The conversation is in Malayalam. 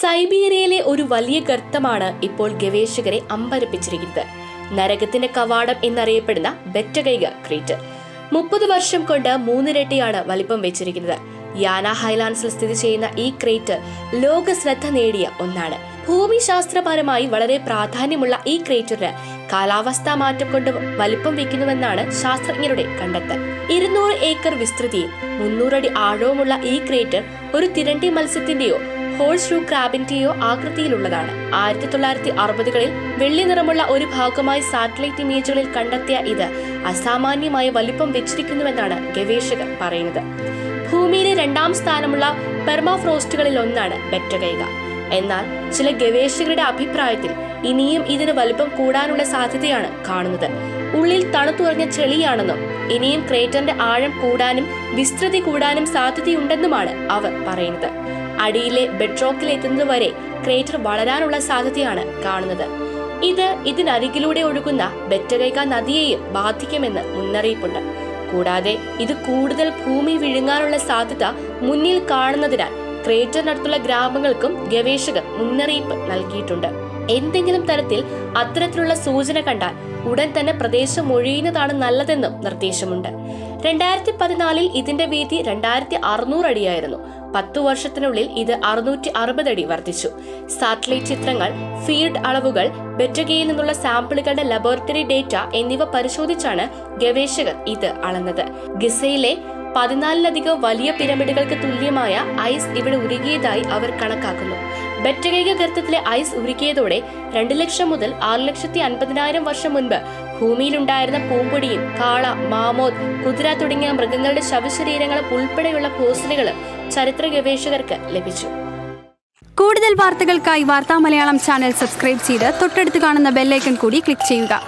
സൈബീരിയയിലെ ഒരു വലിയ ഗർത്തമാണ് ഇപ്പോൾ ഗവേഷകരെ അമ്പരപ്പിച്ചിരിക്കുന്നത്. നരകത്തിന്റെ കവാടം എന്നറിയപ്പെടുന്ന ബെറ്റഗൈഗ ക്രീറ്റ്. മുപ്പത് വർഷം കൊണ്ട് മൂന്നിരട്ടിയാണ് വലിപ്പം വെച്ചിരിക്കുന്നത്. യാന ഹൈലാൻഡ്സിൽ സ്ഥിതി ചെയ്യുന്ന ഈ ക്രേറ്റ് ലോക ശ്രദ്ധ നേടിയ ഒന്നാണ്. ഭൂമിശാസ്ത്രപരമായി വളരെ പ്രാധാന്യമുള്ള ഈ ക്രേറ്ററിന് കാലാവസ്ഥാ മാറ്റം കൊണ്ട് വലിപ്പം വെക്കുന്നുവെന്നാണ് ശാസ്ത്രജ്ഞരുടെ കണ്ടെത്തൽ. ഇരുന്നൂറ് ഏക്കർ വിസ്തൃതിയും മുന്നൂറടി ആഴവുമുള്ള ഈ ക്രേറ്റർ ഒരു തിരണ്ടി മത്സ്യത്തിന്റെയോ ഹോഴ്സ് ഷൂ ക്രാബിന്റെയോ ആകൃതിയിലുള്ളതാണ്. ആയിരത്തി തൊള്ളായിരത്തി അറുപതുകളിൽ വെള്ളി നിറമുള്ള ഒരു ഭാഗമായി സാറ്റലൈറ്റ് ഇമേജുകളിൽ കണ്ടെത്തിയ ഇത് അസാമാന്യമായ വലിപ്പം വെച്ചിരിക്കുന്നുവെന്നാണ് ഗവേഷകർ പറയുന്നത്. ഭൂമിയിലെ രണ്ടാം സ്ഥാനമുള്ള പെർമാഫ്രോസ്റ്റുകളിൽ ഒന്നാണ് ബെറ്റകൈക എന്നാൽ ചില ഗവേഷകരുടെ അഭിപ്രായത്തിൽ ഇനിയും ഇതിന് വലുപ്പം കൂടാനുള്ള സാധ്യതയാണ് കാണുന്നത്. ഉള്ളിൽ തണുത്തുറഞ്ഞ ചെളിയാണെന്നും ഇനിയും ക്രേറ്ററിന്റെ ആഴം കൂടാനും വിസ്തൃതി കൂടാനും സാധ്യതയുണ്ടെന്നുമാണ് അവർ പറയുന്നത്. അടിയിലെ ബെഡ്റോക്കിൽ എത്തുന്നതുവരെ ക്രേറ്റർ വളരാനുള്ള സാധ്യതയാണ് കാണുന്നത്. ഇത് ഇതിനരികിലൂടെ ഒഴുകുന്ന ബെറ്റഗൈക നദിയെയും ബാധിക്കുമെന്ന് മുന്നറിയിപ്പുണ്ട്. കൂടാതെ ഇത് കൂടുതൽ ഭൂമി വിഴുങ്ങാനുള്ള സാധ്യത മുന്നിൽ കാണുന്നതിനാൽ ക്രേറ്ററിനടുത്തുള്ള ഗ്രാമങ്ങൾക്കും ഗവേഷകർ മുന്നറിയിപ്പ് നൽകിയിട്ടുണ്ട്. എന്തെങ്കിലും തരത്തിൽ അത്തരത്തിലുള്ള സൂചന കണ്ടാൽ ഉടൻ തന്നെ പ്രദേശം ഒഴിയുന്നതാണ് നല്ലതെന്നും നിർദ്ദേശമുണ്ട്. രണ്ടായിരത്തി പതിനാലിൽ ഇതിന്റെ വീതി രണ്ടായിരത്തി അറുന്നൂറ് അടിയായിരുന്നു. പത്തു വർഷത്തിനുള്ളിൽ ഇത് അറുന്നൂറ്റി അറുപത് അടി വർദ്ധിച്ചു. സാറ്റലൈറ്റ് ചിത്രങ്ങൾ ഫീൽഡ് അളവുകൾ ബെറ്റഗയിൽ നിന്നുള്ള സാമ്പിളുകളുടെ ലബോറട്ടറി ഡേറ്റ എന്നിവ പരിശോധിച്ചാണ് ഗവേഷകർ ഇത് അളന്നത്. ഗിസയിലെ പതിനാലിലധികം വലിയ പിരമിഡുകൾക്ക് തുല്യമായ ഐസ് ഇവിടെ ഉരുകിയതായി അവർ കണക്കാക്കുന്നു. ബെറ്റഗൈക ഗർത്തത്തിലെ ഐസ് ഉരുകിയതോടെ രണ്ട് ലക്ഷം മുതൽ ആറ് ലക്ഷത്തി അൻപതിനായിരം വർഷം മുൻപ് ഭൂമിയിലുണ്ടായിരുന്ന പൂമ്പൊടിയും കാള മാമോദ് കുതിര തുടങ്ങിയ മൃഗങ്ങളുടെ ശവശരീരങ്ങളും ഉൾപ്പെടെയുള്ള ഫോസിലുകൾ ചരിത്ര ഗവേഷകർക്ക് ലഭിച്ചു. കൂടുതൽ വാർത്തകൾക്കായി വാർത്താ മലയാളം ചാനൽ സബ്സ്ക്രൈബ് ചെയ്ത് തൊട്ടടുത്ത് കാണുന്ന ബെല്ലൈക്കൺ കൂടി ക്ലിക്ക് ചെയ്യുക.